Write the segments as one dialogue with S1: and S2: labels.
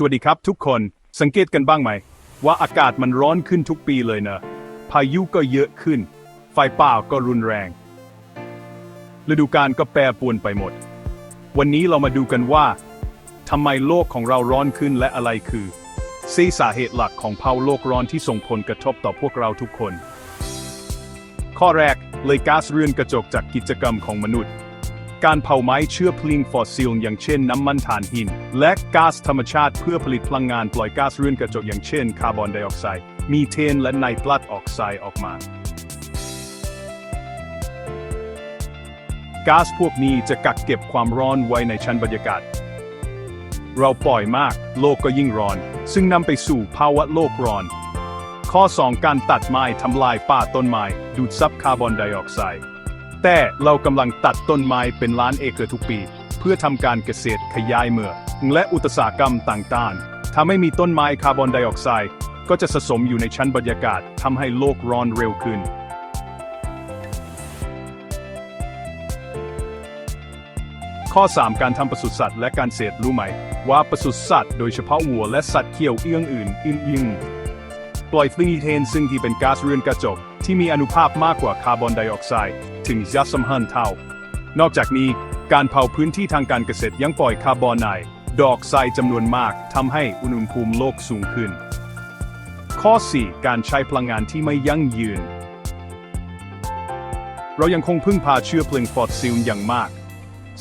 S1: สวัสดีครับทุกคนสังเกตกันบ้างไหม ว่าอากาศมันร้อนขึ้นทุกปีเลยเนอะพายุก็เยอะขึ้น ไฟป่าก็รุนแรง ฤดูกาลก็แปรปรวนไปหมด วันนี้เรามาดูกันว่าทำไมโลกของเราร้อนขึ้นและอะไรคือสีสาเหตุหลักของภาวะโลกร้อนที่ส่งผลกระทบต่อพวกเราทุกคน ข้อแรกเลยก๊าซเรือนกระจกจากกิจกรรมของมนุษย์ การเผาไม้เชื้อเพลิงฟอสซิลอย่างเช่นน้ำมันถ่านหิน และก๊าซธรรมชาติเพื่อผลิตพลังงานปล่อยก๊าซเรือนกระจกอย่างเช่นคาร์บอนไดออกไซด์มีเทนและไนตรัสออกไซด์ออกมาก๊าซพวกนี้จะกักเก็บความร้อนไว้ในชั้นบรรยากาศ เราปล่อยมาก โลกก็ยิ่งร้อน ซึ่งนำไปสู่ภาวะโลกร้อน ข้อ 2 การตัดไม้ทำลายป่าต้นไม้ ดูดซับคาร์บอนไดออกไซด์ แต่เรากำลังตัดต้นไม้เป็นล้านเอเคอร์ทุกปี เพื่อทำการเกษตรขยายเมืองและอุตสาหกรรมต่างๆถ้าไม่มีต้นไม้คาร์บอนไดออกไซด์ก็จะสะสมอยู่ในชั้นบรรยากาศทำให้โลกร้อนเร็วขึ้น ข้อ 3 การทำปศุสัตว์และการเกษตรรู้ไหม ว่าปศุสัตว์โดยเฉพาะวัวและสัตว์เขี้ยวเอื้องอื่นอื่นๆปล่อยฟลีเทนซึ่งที่เป็นก๊าซเรือนกระจกที่มีอนุภาคมากกว่าคาร์บอนไดออกไซด์ ถึงยัสมหันเท่านอกจากนี้การเผาพื้นที่ทางการเกษตรยังปล่อยคาร์บอนไดดอกไซด์จำนวนมากทำให้อุณหภูมิโลกสูงขึ้น ข้อ 4 การใช้พลังงานที่ไม่ยั่งยืน เรายังคงพึ่งพาเชื้อเพลิงฟอสซิลอย่างมาก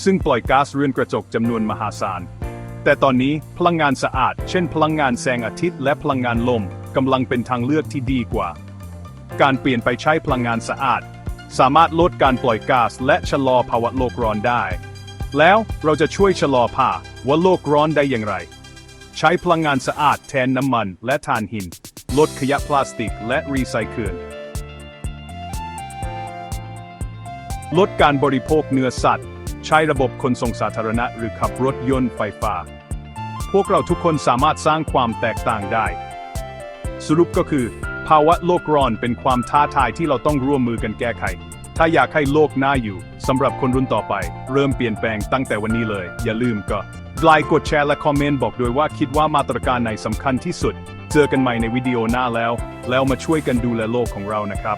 S1: ซึ่งปล่อยก๊าซเรือนกระจกจำนวนมหาศาล แต่ตอนนี้พลังงานสะอาด เช่น พลังงานแสงอาทิตย์และพลังงานลมกำลังเป็นทางเลือกที่ดีกว่า การเปลี่ยนไปใช้พลังงานสะอาด สามารถลดการปล่อยก๊าซและชะลอภาวะโลกร้อนได้ แล้วเราจะช่วยชะลอภาวะโลกร้อนได้อย่างไร ใช้พลังงานสะอาดแทนน้ำมันและถ่านหิน ลดขยะพลาสติกและรีไซเคิลลดการบริโภคเนื้อสัตว์ ใช้ระบบขนส่งสาธารณะหรือขับรถยนต์ไฟฟ้า พวกเราทุกคนสามารถสร้างความแตกต่างได้ สรุปก็คือ ภาวะโลกร้อนเป็นความท้าทายที่เราต้องร่วมมือกันแก้ไข ถ้าอยากให้โลกน่าอยู่สำหรับคนรุ่นต่อไป เริ่มเปลี่ยนแปลงตั้งแต่วันนี้เลย อย่าลืมก็ไลค์กดแชร์และคอมเมนต์บอกด้วยว่าคิดว่ามาตรการไหนสำคัญที่สุด เจอกันใหม่ในวิดีโอหน้าแล้ว แล้วมาช่วยกันดูแลโลกของเรานะครับ